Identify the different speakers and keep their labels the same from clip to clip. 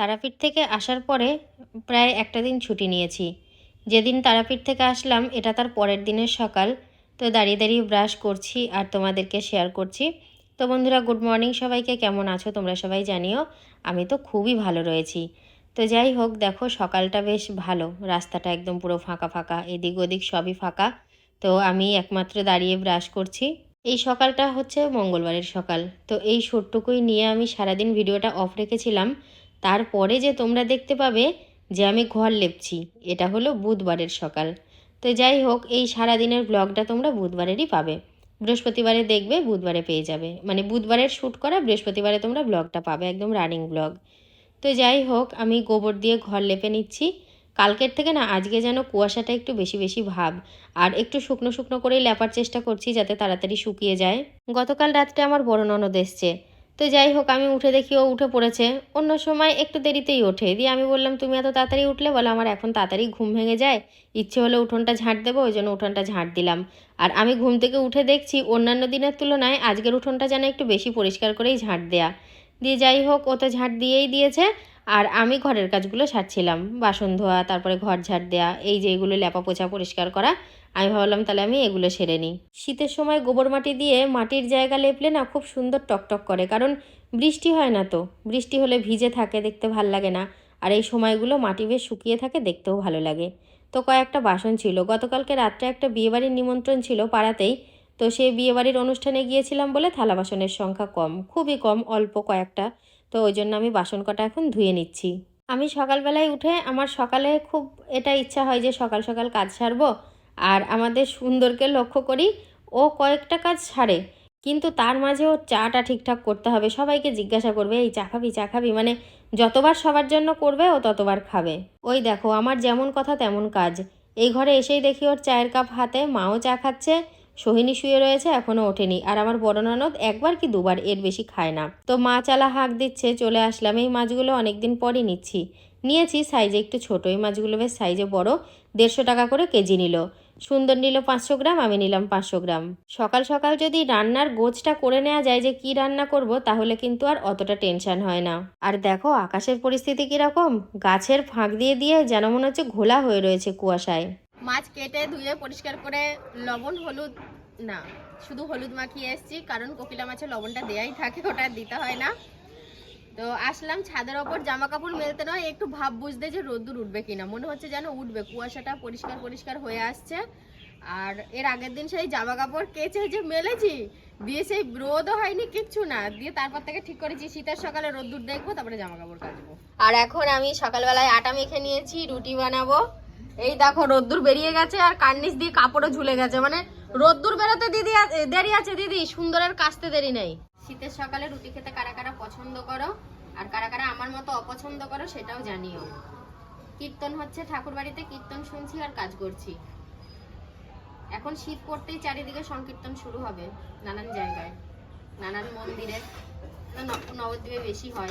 Speaker 1: তারাপীঠ থেকে আসার পরে প্রায় একটা দিন ছুটি নিয়েছি। যেদিন তারাপীঠ থেকে আসলাম, এটা তার পরের দিনের সকাল। তো দাঁড়িয়ে দাঁড়িয়ে ব্রাশ করছি আর তোমাদেরকে শেয়ার করছি। তো বন্ধুরা গুড মর্নিং সবাইকে। কেমন আছো তোমরা সবাই জানিও। আমি তো খুবই ভালো রয়েছি। তো যাই হোক, দেখো সকালটা বেশ ভালো। রাস্তাটা একদম পুরো ফাঁকা ফাঁকা, এদিক ওদিক সবই ফাঁকা। তো আমি একমাত্র দাঁড়িয়ে ব্রাশ করছি। এই সকালটা হচ্ছে মঙ্গলবারের সকাল। তো এই শোটটুকুই নিয়ে আমি সারাদিন ভিডিওটা অফ রেখেছিলাম। তারপরে যে তোমরা দেখতে পাবে যে আমি ঘর লেপছি, এটা হলো বুধবারের সকাল। তো যাই হোক, এই সারাদিনের ব্লগটা তোমরা বুধবারেরই পাবে। বৃহস্পতিবারে দেখবে, বুধবারে পেয়ে যাবে। মানে বুধবারের শ্যুট করা, বৃহস্পতিবারে তোমরা ব্লগটা পাবে, একদম রানিং ব্লগ তো যাই হোক, আমি গোবর দিয়ে ঘর লেপে নিচ্ছি। কালকের থেকে না, আজকে যেন কুয়াশাটা একটু বেশি বেশি ভাব। আর একটু শুকনো শুকনো করেই লেপার চেষ্টা করছি যাতে তাড়াতাড়ি শুকিয়ে যায়। গতকাল রাত্রে আমার বড় ননদ এসছে। তো যাই হোক আমি উঠে দেখি ও উঠে পড়েছে। অন্য সময় একটু দেরিতেই ওঠে। দিয়ে আমি বললাম, তুমি এত তাড়াতাড়ি উঠলে? বলো, আমার এখন তাড়াতাড়ি ঘুম ভেঙে যায়। ইচ্ছে হলে উঠোনটা ঝাঁট দেবো, ওই জন্য উঠোনটা ঝাঁট দিলাম। আর আমি ঘুম থেকে উঠে দেখছি, অন্যান্য দিনের তুলনায় আজকের উঠোনটা যেন একটু বেশি পরিষ্কার করেই ঝাঁট দেয়া। দিয়ে যাই হোক ও তো ঝাঁট দিয়েই দিয়েছে, আর আমি ঘরের কাজগুলো সারছিলাম। বাসন ধোয়া, তারপরে ঘর ঝাড় দেওয়া এই যে এগুলো ল্যাপা পোছা পরিষ্কার করা আমি ভাবলাম তাহলে আমি এগুলো সেরে নিই। শীতের সময় গোবর মাটি দিয়ে মাটির জায়গা লেপলে না খুব সুন্দর টকটক করে, কারণ বৃষ্টি হয় না তো। বৃষ্টি হলে ভিজে থাকে, দেখতে ভালো লাগে না। আর এই সময়গুলো মাটি বেশ শুকিয়ে থাকে, দেখতেও ভালো লাগে। তো কয়েকটা বাসন ছিল। গতকালকে রাত্রে একটা বিয়েবাড়ির নিমন্ত্রণ ছিল পাড়াতেই। তো সেই বিয়েবাড়ির অনুষ্ঠানে গিয়েছিলাম বলে থালা বাসনের সংখ্যা কম, খুবই কম, অল্প কয়েকটা। তো ওই জন্য আমি বাসন কটা এখন ধুয়ে নিচ্ছি। আমি সকালবেলায় উঠে আমার সকালে খুব এটা ইচ্ছা হয় যে সকাল সকাল কাজ সারবো। আর আমাদের সুন্দরকে লক্ষ্য করি, ও কয়েকটা কাজ সারে কিন্তু তার মাঝেও চাটা ঠিকঠাক করতে হবে। সবাইকে জিজ্ঞাসা করবে, এই চা খাবি চা খাবি? মানে যতবার সবার জন্য করবে, ও ততবার খাবে। ওই দেখো, আমার যেমন কথা তেমন কাজ। এই ঘরে এসেই দেখি ওর চায়ের কাপ হাতে মাও চা খাচ্ছে, সোহিনী শুয়ে রয়েছে এখনও ওঠেনি। আর আমার বড় ননদ একবার কি দুবার এর বেশি খায় না। তো মা চালা হাঁক দিচ্ছে, চলে আসলাম, এই মাছগুলো অনেকদিন পরই নিচ্ছি। নিয়েছি, সাইজে একটু ছোটো, এই মাছগুলো বেশ সাইজে বড়, দেড়শো টাকা করে কেজি নিল। সুন্দর নিল পাঁচশো গ্রাম, আমি নিলাম পাঁচশো গ্রাম। সকাল সকাল যদি রান্নার গোছটা করে নেওয়া যায় যে কি রান্না করব, তাহলে কিন্তু আর অতটা টেনশন হয় না। আর দেখো, আকাশের পরিস্থিতি কীরকম? গাছের ফাঁক দিয়ে দিয়ে যেন মনে হচ্ছে ঘোলা হয়ে রয়েছে কুয়াশায়।
Speaker 2: মাছ কেটে ধুয়ে পরিষ্কার করে লবণ, হলুদ, না, শুধু হলুদ মাখিয়ে এসেছি, কারণ কোকিলা মাছের লবণটা দেয়াই থাকে, ওটা দিতে হয় না। তো আসলাম ছাদের ওপর জামা কাপড় মেলতে নয়, একটু ভাব বুঝতে যে রোদ্দুর উঠবে কিনা। মনে হচ্ছে যেন উঠবে, কুয়াশাটা পরিষ্কার পরিষ্কার হয়ে আসছে। আর এর আগের দিন সেই জামা কাপড় কেচে যে মেলেছি, দিয়ে সেই রোদও হয়নি কিচ্ছু না। দিয়ে তারপর থেকে ঠিক করেছি, শীতের সকালে রোদ্দুর দেখব, তারপরে জামা কাপড় কাচবো। আর এখন আমি সকালবেলায় আটা মেখে নিয়েছি, রুটি বানাবো। এই দেখো, রোদ্দুর বেরিয়ে গেছে, আর কার্নিশ দিয়ে কাপড়ও ঝুলে গেছে। মানে রোদ্দুর বেরোতে দিদি দেরি আছে দিদি সুন্দরের কাচতে দেরি নেই। শীতের সকালে রুটি খেতে কারা কারা পছন্দ করো? আর কারা কারা আমার মতো অপছন্দ করো সেটাও জানিও। কীর্তন হচ্ছে ঠাকুর বাড়িতে কীর্তন শুনছি আর কাজ করছি। এখন শীত পড়তেই চারিদিকে সংকীর্তন শুরু হবে, নানান জায়গায়। নানান মন্দিরে। নব- নবদ্বীপে বেশি হয়।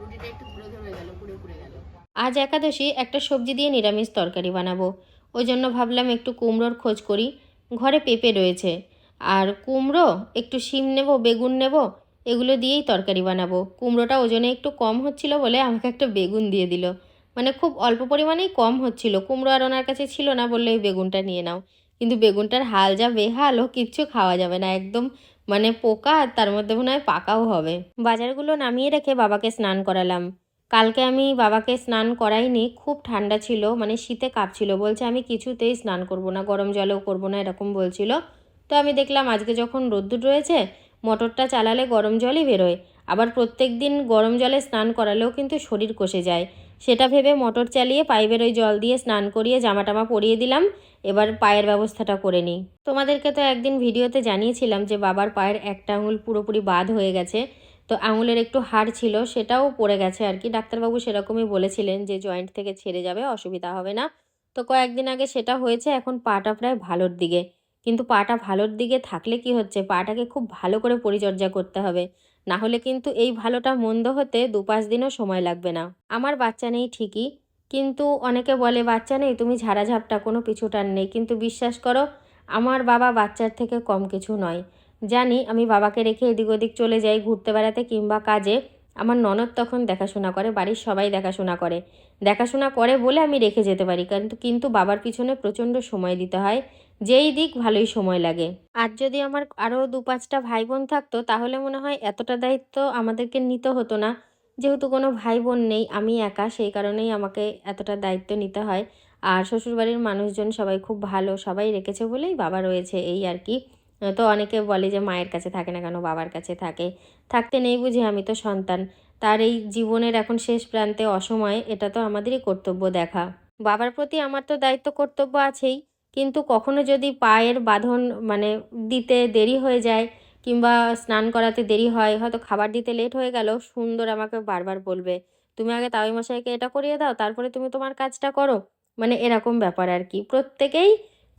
Speaker 2: রুটিটা একটু ঘুরে ঘুরে গেল, পুড়ে পুড়ে গেল।
Speaker 1: আজ একাদশী, একটা সবজি দিয়ে নিরামিষ তরকারি বানাবো। ওই জন্য ভাবলাম একটু কুমড়োর খোঁজ করি। ঘরে পেঁপে রয়েছে। আর কুমড়ো, একটু শিম নেব, বেগুন নেব, এগুলো দিয়েই তরকারি বানাবো। কুমড়োটা ওজনে একটু কম হচ্ছিল বলে আমাকে একটা বেগুন দিয়ে দিল। মানে খুব অল্প পরিমাণেই কম হচ্ছিল। কুমড়ো আর ওনার কাছে ছিল না বললে এই বেগুনটা নিয়ে নাও। কিন্তু বেগুনটার হাল যা বেহাল, ও কিচ্ছু খাওয়া যাবে না। একদম মানে পোকা, আর তার মধ্যে মনে হয় পাকাও হবে। বাজারগুলো নামিয়ে রেখে বাবাকে স্নান করালাম। কালকে আমি বাবাকে স্নান করাইনি, খুব ঠান্ডা ছিল মানে শীতে কাঁপছিল। বলছে, আমি কিছুতেই স্নান করব না, গরম জলেও করব না, এরকম বলছিল। তো আমি দেখলাম আজকে যখন রোদ্দুর রয়েছে, মোটরটা চালালে গরম জলই বেরোয়। আবার প্রত্যেক দিন গরম জলে স্নান করালেও কিন্তু শরীর কষে যায়। সেটা ভেবে মোটর চালিয়ে পাইপের ওই জল দিয়ে স্নান করিয়ে জামা টামা পরিয়ে দিলাম। এবার পায়ের ব্যবস্থাটা করে নিই। তোমাদেরকে তো একদিন ভিডিওতে জানিয়েছিলাম যে বাবার পায়ের একটা আঙুল পুরোপুরি বাদ হয়ে গেছে। তো আঙুলের একটু হাড় ছিল, সেটাও পড়ে গেছে আর কি। ডাক্তারবাবু সেরকমই বলেছিলেন যে জয়েন্ট থেকে ছেড়ে যাবে, অসুবিধা হবে না। তো কয়েকদিন আগে সেটা হয়েছে, এখন পাটা প্রায় ভালোর দিকে। কিন্তু পাটা ভালোর দিকে থাকলে কি হচ্ছে? পাটাকে খুব ভালো করে পরিচর্যা করতে হবে। না হলে কিন্তু এই ভালোটা মন্দ হতে দু পাঁচ দিনও সময় লাগবে না। আমার বাচ্চা নেই ঠিকই, কিন্তু অনেকে বলে, বাচ্চা নেই, তুমি ঝাড়াঝাপটা, কোনো পিছুটান নেই। কিন্তু বিশ্বাস করো, আমার বাবা বাচ্চার থেকে কম কিছু নয়। জানি আমি বাবাকে রেখে এদিক ওদিক চলে যাই, ঘুরতে বেড়াতে কিংবা কাজে। আমার ননদ তখন দেখাশোনা করে, বাড়ির সবাই দেখাশোনা করে। দেখাশোনা করে বলে আমি রেখে যেতে পারি, কিন্তু কিন্তু বাবার পিছনে প্রচণ্ড সময় দিতে হয়। যেই দিক ভালোই সময় লাগে। আর যদি আমার আরও দু পাঁচটা ভাই বোন থাকতো, তাহলে মনে হয় এতটা দায়িত্ব আমাদেরকে নিতে হতো না। যেহেতু কোনো ভাই বোন নেই, আমি একা, সেই কারণেই আমাকে এতটা দায়িত্ব নিতে হয়। আর শ্বশুরবাড়ির মানুষজন সবাই খুব ভালো, সবাই রেখেছে বলেই বাবা রয়েছে এই আর কি। তো অনেকে বলে যে মায়ের কাছে থাকে না কেন, বাবার কাছে থাকে। থাকতে নেই বুঝি, আমি তো সন্তান। তার এই জীবনের এখন শেষ প্রান্তে অসময়ে, এটা তো আমাদেরই কর্তব্য দেখা। বাবার প্রতি আমার তো দায়িত্ব কর্তব্য আছেই। কিন্তু কখনো যদি পায়ের বাঁধন মানে দিতে দেরি হয়ে যায় কিংবা স্নান করাতে দেরি হয়, হয়তো খাবার দিতে লেট হয়ে গেল, সুন্দর আমাকে বারবার বলবে, তুমি আগে তাওই মশাইকে এটা করিয়ে দাও, তারপরে তুমি তোমার কাজটা করো। মানে এরকম ব্যাপার আর কি। প্রত্যেকেই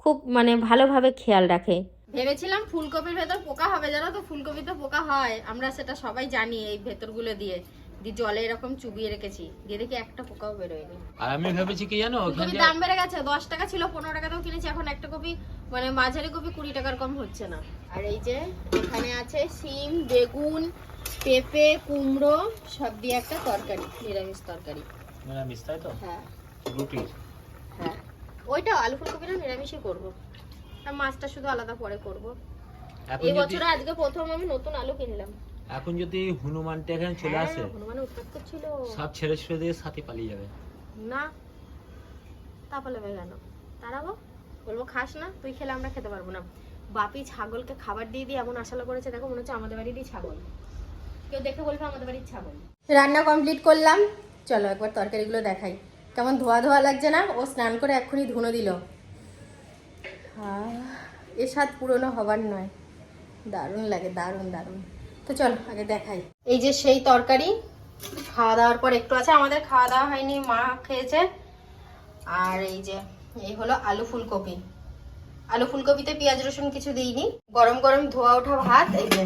Speaker 1: খুব মানে ভালোভাবে খেয়াল রাখে।
Speaker 2: ভেবেছিলাম ফুলকপির ভেতর পোকা হবে, জানো তো ফুলকপিতে পোকা হয়, আমরা সেটা সবাই জানি এই ভেতরগুলো দিয়ে। দিয়ে জলে এরকম চুবিয়ে রেখেছি দিয়ে দেখি একটা পোকাও বেরোয়নি।
Speaker 3: আর আমি ভেবেছি কি জানো
Speaker 2: ফুলকপির দাম বেড়ে গেছে দশ টাকা ছিল পনেরো টাকাতেও কিনেছি এখন একটা কপি মানে মাঝারি কপি কুড়ি টাকার কম হচ্ছে না। আর এই যে এখানে আছে সিম বেগুন পেঁপে কুমড়ো সব দিয়ে একটা তরকারি নিরামিষ তরকারি।
Speaker 3: নিরামিষ তাই তো?
Speaker 2: হ্যাঁ।
Speaker 3: রুটির।
Speaker 2: হ্যাঁ। ওইটা আলু ফুলকপিটা নিরামিষই করব। আর মাছটা শুধু আলাদা পরে করব। এই বছর আজকে প্রথম আমি নতুন আলু কিনলাম।
Speaker 3: এখন যদি হনুমানটা এখানে চলে
Speaker 2: হ্যাঁ,
Speaker 3: আসে সব ছেড়ে ছেড়ে দিয়ে সাথে পালিয়ে যাবে।
Speaker 2: না তা পালাবে কেন? তারাবো বলব খাস না তুই খেলে আমরা খেতে পারব না। বাপি ছাগলকে খাবার দিয়ে দিয়ে এমন আশালা করেছে দেখো মনে হচ্ছে আমাদের বাড়িরই ছাগল। কেউ দেখে বলবে আমাদের বাড়ির ছাগল। রান্না কমপ্লিট করলাম। চলো একবার তরকারিগুলো দেখাই। কেমন ধোয়া ধোয়া লাগছে না? ও স্নান করে এক্ষুনি ধুনো দিল। এ স্বাদ পুরনো হবার নয়। দারুণ লাগে দারুণ দারুণ। তো চলো, আগে দেখাই। এই যে সেই তরকারি, খাওয়া দাওয়ার পর একটু আছে, আমাদের খাওয়া দাওয়া হয়নি, মা খেয়েছে। আর এই যে, এই হলো আলু ফুলকপি। আলু ফুলকপিতে পেঁয়াজ রসুন কিছু দিইনি, গরম গরম ধোয়া ওঠা ভাত, এই যে।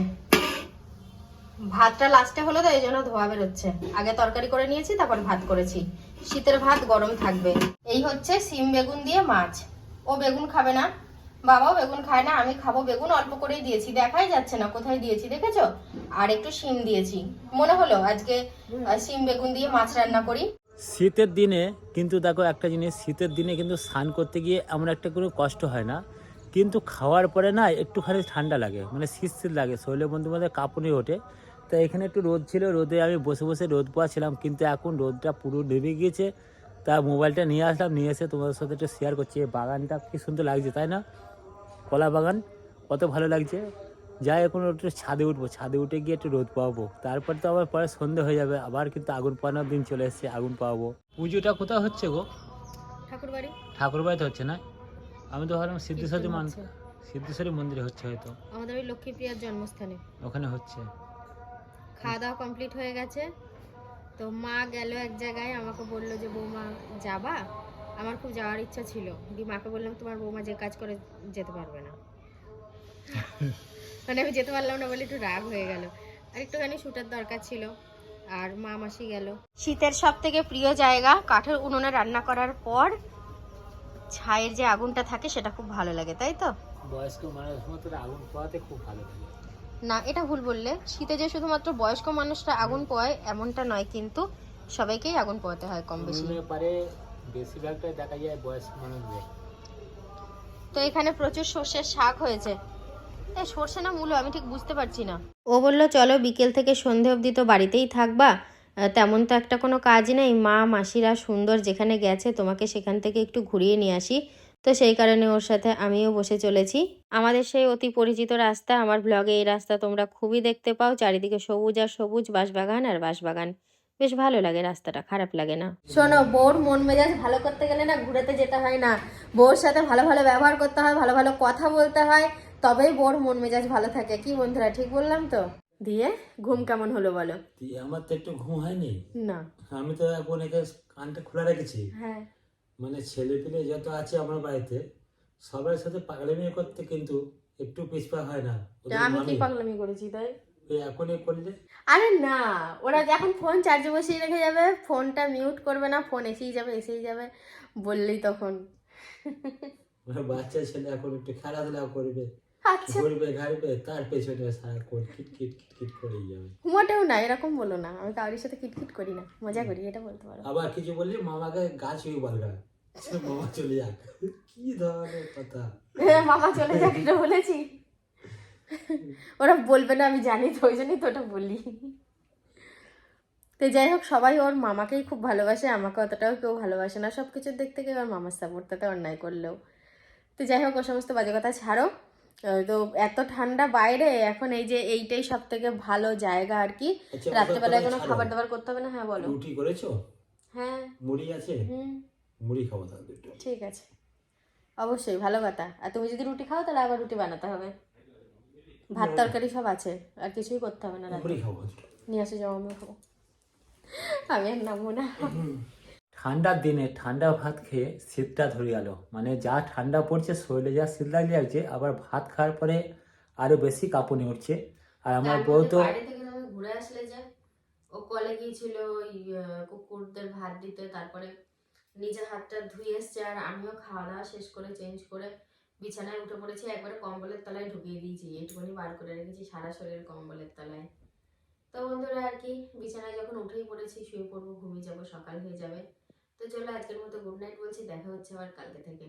Speaker 2: ভাতটা লাস্টে হলো তো, এই জন্য ধোয়া বেরোচ্ছে। আগে তরকারি করে নিয়েছি, তারপর ভাত করেছি। শীতের ভাত গরম থাকবে। এই হচ্ছে সিম বেগুন দিয়ে মাছ। ও বেগুন খাবে না বাবাও বেগুন খায় না, আমি খাব বেগুন, অল্প করেই দিয়েছি, দেখাই যাচ্ছে না, কোথায় দিয়েছি দেখেছ? আর একটু শিম দিয়েছি। মনে হলো আজকে শিম বেগুন দিয়ে মাছ রান্না করি।
Speaker 3: শীতের দিনে কিন্তু দেখো একটা জিনিস, শীতের দিনে কিন্তু স্নান করতে গিয়ে এমন একটা কোনো কষ্ট হয় না। কিন্তু খাওয়ার পরে না একটুখানি ঠান্ডা লাগে মানে শীত শীত লাগে, শরীরের মধ্যে মধ্যে কাঁপুনি ওঠে। তো এখানে একটু রোদ ছিল, রোদে আমি বসে বসে রোদ পোয়াছিলাম, কিন্তু এখন রোদটা পুরো নেমে গিয়েছে। তা মোবাইলটা নিয়ে আসলাম, নিয়ে এসে তোমাদের সাথে একটু শেয়ার করছি বাগানটা কি সুন্দর লাগছে, তাই না? কলা বাগান কত ভালো লাগছে। যাই এখন একটু ছাদে উঠবো। ছাদে উঠে গিয়ে একটু রোদ পাবো। তারপর তো আবার পরে সন্ধে হয়ে যাবে। আবার কিন্তু আগুন পাওয়ানোর দিন চলে এসেছে আগুন পাবো। পুজোটা কোথাও হচ্ছে গো?
Speaker 2: ঠাকুর বাড়ি
Speaker 3: ঠাকুর হচ্ছে না? আমি তো ভাবলাম সিদ্ধেশ্বরী মান সিদ্ধেশ্বরী মন্দিরে হচ্ছে হয়তো।
Speaker 2: আমাদের ওই লক্ষ্মীপ্রিয়ার জন্মস্থানে।
Speaker 3: ওখানে হচ্ছে।
Speaker 2: খাওয়া দাওয়া কমপ্লিট হয়ে গেছে। তো মা গেল এক জায়গায় আমাকে বলল যে বৌমা যাবা? আমার খুব যাওয়ার ইচ্ছা ছিল। দিয়ে মাকে বললাম তোমার বৌমা যে কাজ করে যেতে পারবে না। মানে আমি যেতে পারলাম না বলে একটু রাগ হয়ে গেল। আর একটুখানি শুটার দরকার ছিল আর মা মাসি গেল। শীতের সব থেকে প্রিয় জায়গা কাঠের উনুনে রান্না করার পর ছায়ের যে আগুনটা থাকে সেটা খুব ভালো লাগে তাই তো?
Speaker 3: বয়স্ক মানুষ মতো আগুন পোয়াতে খুব ভালো লাগে।
Speaker 2: না এটা ভুল বললে। শীতে যে শুধুমাত্র বয়স্ক মানুষরা আগুন পোয়ায় এমনটা নয় কিন্তু সবাইকেই আগুন পোয়াতে হয় কম বেশি।
Speaker 3: পারে বেশিরভাগটাই দেখা যায় বয়স্ক মানুষদের।
Speaker 2: তো এখানে প্রচুর সর্ষের শাক হয়েছে। এ সর্ষে না মূলো আমি ঠিক বুঝতে পারছি না।
Speaker 1: ও বলল চলো বিকেল থেকে সন্ধে অবধি তো বাড়িতেই থাকবা। তেমন তো একটা কোনো কাজ নেই। মা মাসিরা সুন্দর যেখানে গেছে তোমাকে সেখান থেকে একটু ঘুরিয়ে নিয়ে আসি। তো সেই কারণে ওর সাথে আমিও বসে চলেছি। আমাদের সেই অতি পরিচিত রাস্তা আমার ব্লগে এই রাস্তা তোমরা খুবই দেখতে পাও। চারিদিকে সবুজ আর সবুজ বাঁশবাগান আর বাঁশবাগান। বেশ ভালো লাগে রাস্তাটা খারাপ লাগে না। শোনো বউর মন মেজাজ ভালো করতে গেলে না ঘুরেতে যেতে হয় না। বউর সাথে ভালো ভালো ব্যবহার করতে হয় ভালো ভালো কথা বলতে হয় তবেই বউর মন মেজাজ ভালো থাকে। কি বন্ধুরা ঠিক বললাম তো? দিয়ে ঘুম কেমন হলো বলো?
Speaker 3: দিয়ে আমার তো একটু ঘুম হয়নি।
Speaker 1: না।
Speaker 3: আমি তো এখন একে কানটা খোলা রেখেছি।
Speaker 1: হ্যাঁ।
Speaker 3: মানে ছেলে পেলে যত আছে আমার বাড়িতে সবার সাথে পাগলামি করতে কিন্তু একটু পিছপা হয় না।
Speaker 1: আমি কি পাগলামি করেছি তাই?
Speaker 3: এখনই করলে?
Speaker 1: আরে না ওরা যখন ফোন চার্জে বসিয়ে রেখে যাবে ফোনটা মিউট করবে না ফোন এসেই যাবে এসেই যাবে বললেই তখন।
Speaker 3: বাচ্চা ছেলে এখন একটু খেলাধুলা করবে
Speaker 1: আচ্ছা।
Speaker 3: ঘুরবে ঘাড়বে তার পেছনে সারাক্ষণ কিট কিট কিট কিট করেই যাবে।
Speaker 1: মোটেও না এরকম বলো না আমি কাউরির সাথে কিটকিট করি না মজা করি এটা বলতে পারো।
Speaker 3: আবার কিছু বললি মামাকে গাছ হয়ে বলগা মামা চলে যাক। কি ধরনের কথা?
Speaker 1: মামা চলে যাক এটা বলেছি। ওরা বলবে না আমি জানি তো ওই জন্যই তো ওটা বলি। তো যাই হোক সবাই ওর মামাকেই খুব ভালোবাসে আমাকে অতটাও কেউ ভালোবাসে না। সব কিছুর দিক থেকে ওর মামার সাপোর্ট তাতে অন্যায় করলেও। তো যাই হোক ও সমস্ত বাজে কথা ছাড়ো। তো এত ঠান্ডা বাইরে এখন এই যে এইটাই সব থেকে ভালো জায়গা আর কি।
Speaker 3: আচ্ছা,
Speaker 1: রাত্রেবেলায় কোনো খাবার দাবার করতে হবে না? হ্যাঁ বলো।
Speaker 3: রুটি করেছ?
Speaker 1: হ্যাঁ।
Speaker 3: মুড়ি আছে?
Speaker 1: হুম।
Speaker 3: মুড়ি খাব তাহলে
Speaker 1: ঠিক আছে। অবশ্যই ভালো কথা। আর তুমি যদি রুটি খাও তাহলে আবার রুটি বানাতে হবে। ভাত তরকারি সব আছে আর কিছুই করতে হবে না নিয়ে আসে যাও আমিও খাব। আমি আর নামবো না।
Speaker 3: ঠান্ডার দিনে ঠান্ডা ভাত খেয়ে শীতটা ধরে গেল মানে যা ঠান্ডা পড়ছে শরীরে যা শীত লাগিয়ে লাগছে আবার ভাত খাওয়ার পরে আরও বেশি কাঁপুনি উঠছে। আর আমার বউ তো
Speaker 4: ঘুরে আসলে যে ও কলে গিয়েছিল ওই কুকুরদের ভাত দিতে তারপরে নিজের হাতটা ধুয়ে এসছে আর আমিও খাওয়া দাওয়া শেষ করে চেঞ্জ করে বিছানায় উঠে পড়েছি, একবারে কম্বলের তলায় ঢুকিয়ে দিয়েছি, একটুখানি বার করে রেখেছি সারা শরীর কম্বলের তলায়। তো বন্ধুরা আর কি, বিছানায় যখন উঠেই পড়েছি, শুয়ে পড়ব, ঘুমিয়ে যাব, সকাল হয়ে যাবে। তো চলো আজকের মতো গুড নাইট বলছি, দেখা হচ্ছে আবার কালকে থেকে।